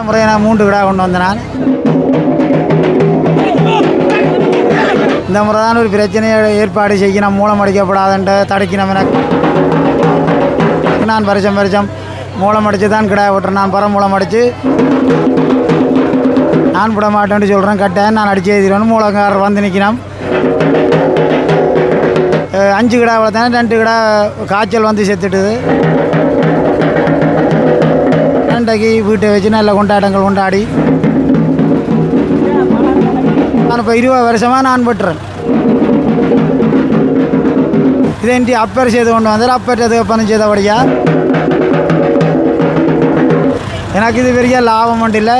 இந்த நான் மூன்று கிடா கொண்டு வந்தேன் நான் இந்த முறை தான் ஒரு பிரச்சனையை ஏற்பாடு செய்யணும் மூலம் அடிக்கப்படாதுன்ட்டு தடுக்கணும் எனக்கு. நான் பரிசம் பரிசம் மூலம் அடித்து தான் கிடா விட்டுறேன் நான் பரம் மூலம் அடித்து நான் விட மாட்டேன்னு சொல்கிறேன் கட்டேன் நான் அடித்து எழுதிடுவேன். மூலக்காரர் வந்து நிற்கணும். அஞ்சு கிடா வளர்த்தேன் ரெண்டு கிடா காய்ச்சல் வந்து செத்துட்டுது. ரெண்டைக்கு வீட்டை வச்சு நல்ல கொண்டாட்டங்கள் கொண்டாடி. நான் இப்போ இருபது வருஷமாக நான் பெற்றுறேன் இதை இன்றைய அப்பர் செய்து கொண்டு வந்தார். அப்பர் பண்ணி செய்தபடியா எனக்கு இது பெரிய லாபம் ஒன்றும் இல்லை.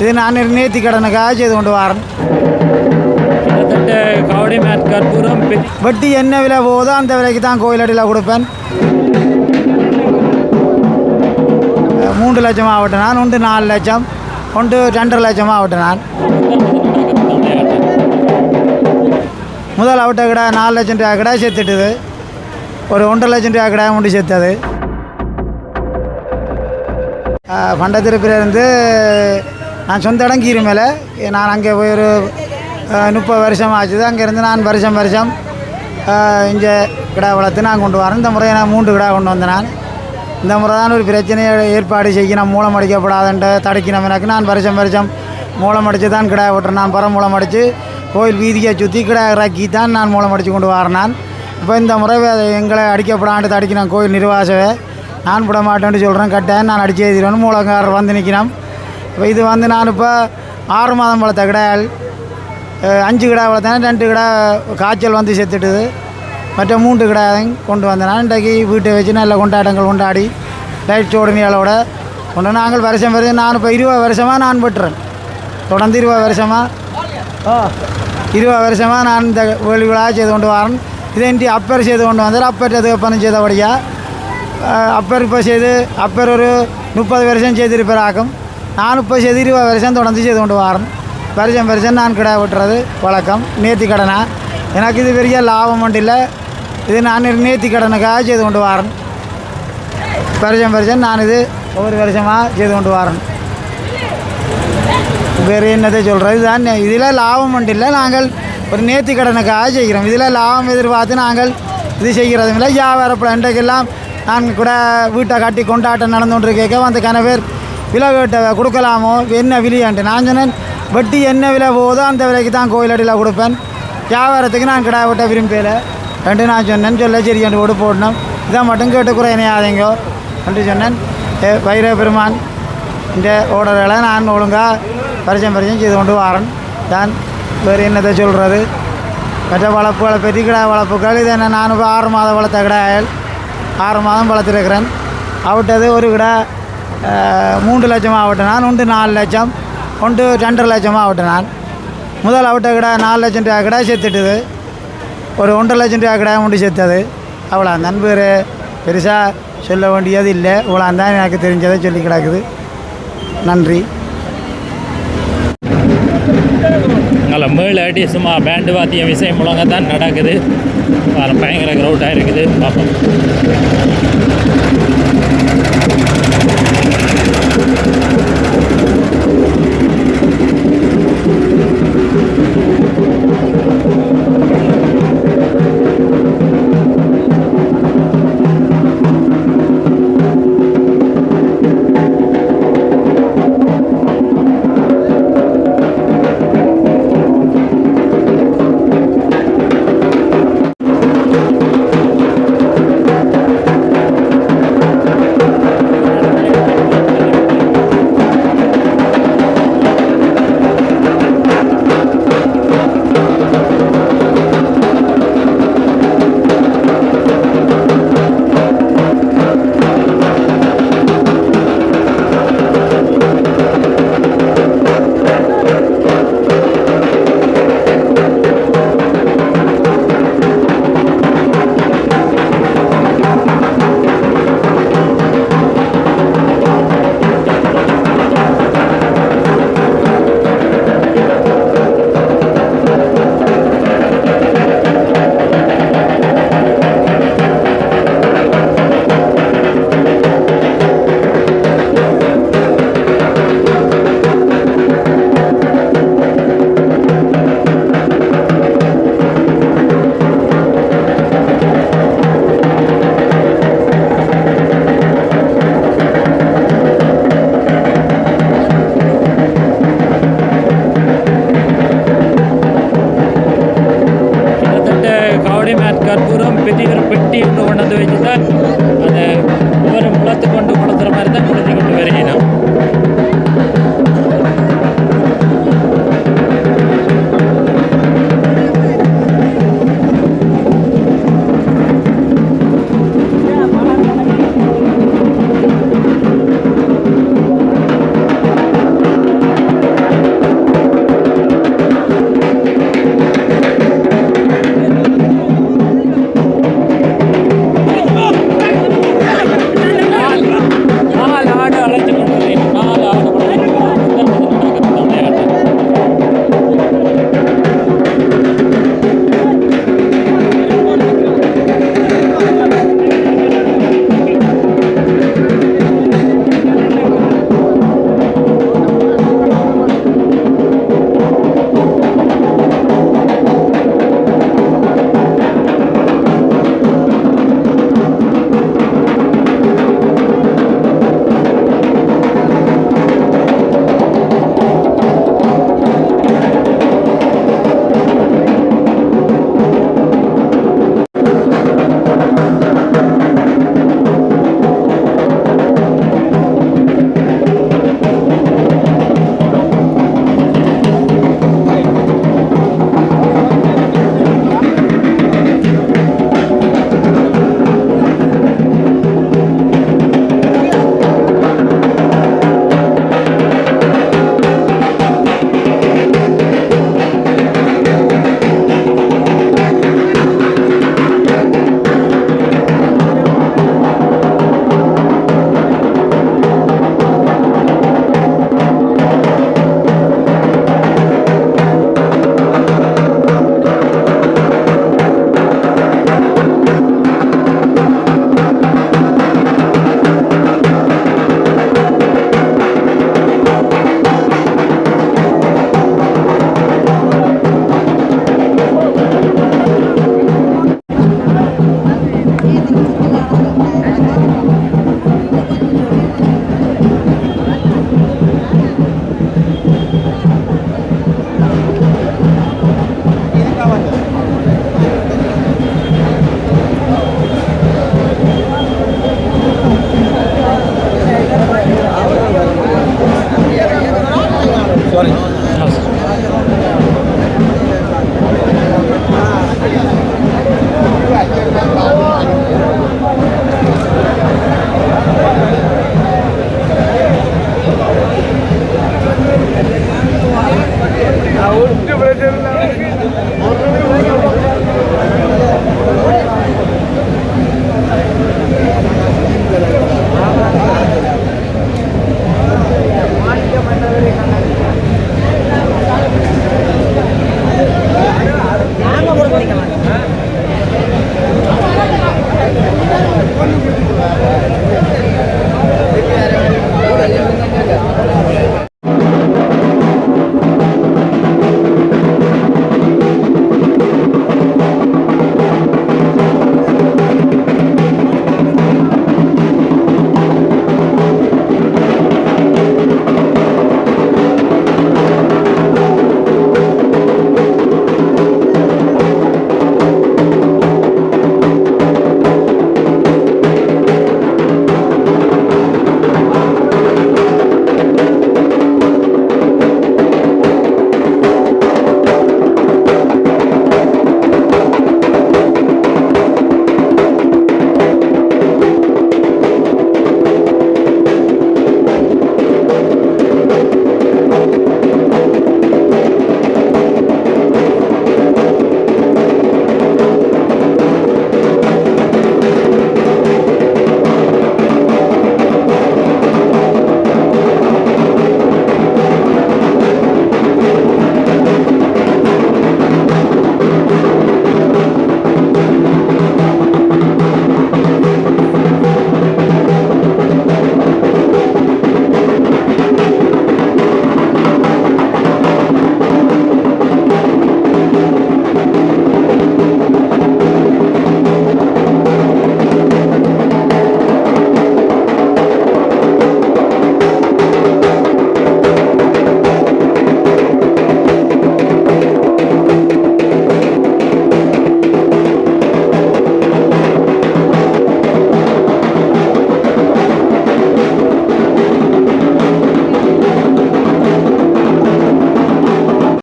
இது நான் நேர்த்தி கடனுக்காக செய்து கொண்டு வரேன். வட்டி என்ன விலை போகுதோ அந்த விலைக்கு தான் கோயிலடியில் கொடுப்பேன். மூன்று லட்சம் ஆகட்டும். நான் ஒன்று நாலு லட்சம். ஒன்று ரெண்டரை லட்சம் ஆகட்டும் நான். முதல் அவட்ட கடை நாலு லட்சம் ரூபா கடை சேர்த்துட்டுது. ஒரு ஒன்றரை லட்சம் ரூபா கடை ஒன்று சேர்த்தது. பண்டத்திருப்பிலிருந்து நான் சொந்த இடம் கீரி மேலே. நான் அங்கே போய் ஒரு முப்பது வருஷம் ஆச்சுது. அங்கேருந்து நான் வருஷம் வருஷம் இங்கே கிடா வளர்த்து நான் கொண்டு வரேன். இந்த முறை நான் மூன்று கிடா கொண்டு வந்தேன் நான். இந்த முறை தான் ஒரு பிரச்சனையை ஏற்பாடு செய்யணும். மூலம் அடிக்கப்படாதுன்ற தடுக்கணும். எனக்கு நான் வருஷம் வருஷம் மூலம் அடித்து தான் கிடா விட்டுறேன் நான் புறம் மூலம் அடித்து கோயில் வீதியை சுற்றி கிடா இறக்கி தான் நான் மூலம் அடித்து கொண்டு வரேன் நான். இப்போ இந்த முறை வே- எங்களை அடிக்கப்படாண்டு தடுக்கணும். கோயில் நிர்வாசவே நான் விட மாட்டேன்னு சொல்கிறேன் கட்டேன் நான் அடித்து எழுதிடுவேன். மூலக்காரர் வந்து நிற்கணும் இப்போ இது வந்து நான் இப்போ ஆறு மாதம் வளர்த்த கிடால் அஞ்சு கிடா வளர்த்தேன். ரெண்டு கிடா காய்ச்சல் வந்து செத்துட்டுது. மற்ற மூன்று கிடையாது கொண்டு வந்தேன். இன்றைக்கு வீட்டை வச்சு நல்ல கொண்டாட்டங்கள் கொண்டாடி லைட் சோடனியாலோட கொண்டு நாங்கள் வருஷம் வருஷம் நான் இப்போ இருபது வருஷமாக நான் பெற்றுறேன் தொடர்ந்து இருபது வருஷமாக இருபது வருஷமாக நான் இந்த வேலி விழா செய்து கொண்டு வரேன். இதை இன்றி அப்பர் செய்து கொண்டு வந்தார். அப்பர் எது பண்ணி செய்தபடியா? அப்பர் இப்போ செய்து அப்பர் ஒரு முப்பது வருஷம் செய்திருப்பார் ஆக்கும். நான் இப்போ செய்து இருபது வருஷம் தொடர்ந்து செய்து கொண்டு வரேன். வருஷம் வருஷம் நான் கடை விட்டுறது வழக்கம். நேர்த்தி கடனா. எனக்கு இது பெரிய லாபம் ஒன்றும் இல்லை. இது நான் நேர்த்தி கடனுக்காக செய்து கொண்டு வரேன். வருஷம் வருஷம் நான் இது ஒவ்வொரு வருஷமாக செய்து கொண்டு வரேன். வேறு என்னத்தை சொல்கிறது இதுதான் இதில் லாபம் இல்லை. நாங்கள் ஒரு நேர்த்தி கடனுக்காக செய்கிறோம். இதில் லாபம் எதிர்பார்த்து நாங்கள் இது செய்கிறதும் இல்லை. வியாபாரப்பட இன்றைக்கெல்லாம் நான் கூட வீட்டை கட்டி கொண்டாட்டம் நடந்து கொண்டு கேட்க வந்து கன பேர் விலை கேட்ட கொடுக்கலாமோ? என்ன விலையான்ட்டு நான் சொன்னேன். வட்டி என்ன விலை போதோ அந்த விலைக்கு தான் கோயிலடியில் கொடுப்பேன். வியாபாரத்துக்கு நான் கிடா விட்ட ரெண்டு நான் சொன்னேன் சொல்ல சரி என்று ஓடு போடணும். இதை மட்டும் கேட்டு குறையினையாதீங்கோ என்று சொன்னேன். வைர பெருமான் இந்த ஓடர்களை நான் ஒழுங்காக பரிச்சயம் பரிச்சயம் செய்து கொண்டு வரேன். தான் வேறு என்னத்தை சொல்கிறது மற்ற வளர்ப்புகளை பெரிய கிடா வளர்ப்புகள் இது என்ன நான் இப்போ ஆறு மாதம் வளர்த்த கிடாயல் ஆறு மாதம் வளர்த்துருக்கிறேன். அவட்டது ஒரு கிடா மூன்று லட்சம் ஆகட்டும் நான் ஒன்று நாலு லட்சம் ஒன்று ரெண்டரை லட்சம் ஆகட்டும் நான். முதல் அவட்ட கிடா நாலு லட்சம் ரூபா கிடா செத்துட்டுது ஒரு ஒன்றரை லட்சம் ரூபா கிடா ஒன்று செத்தது அவ்வளோ நண்பர் பெருசாக சொல்ல வேண்டியது இல்லை. இவ்வளோ தான் எனக்கு தெரிஞ்சதை சொல்லி கிடக்குது. நன்றி. அங்கே மேலாட்டி சும்மா பேண்டு வாத்தியம் இசை மூலங்க தான் நடக்குது. பயங்கர க்ரௌட்டாக இருக்குது. பார்ப்போம்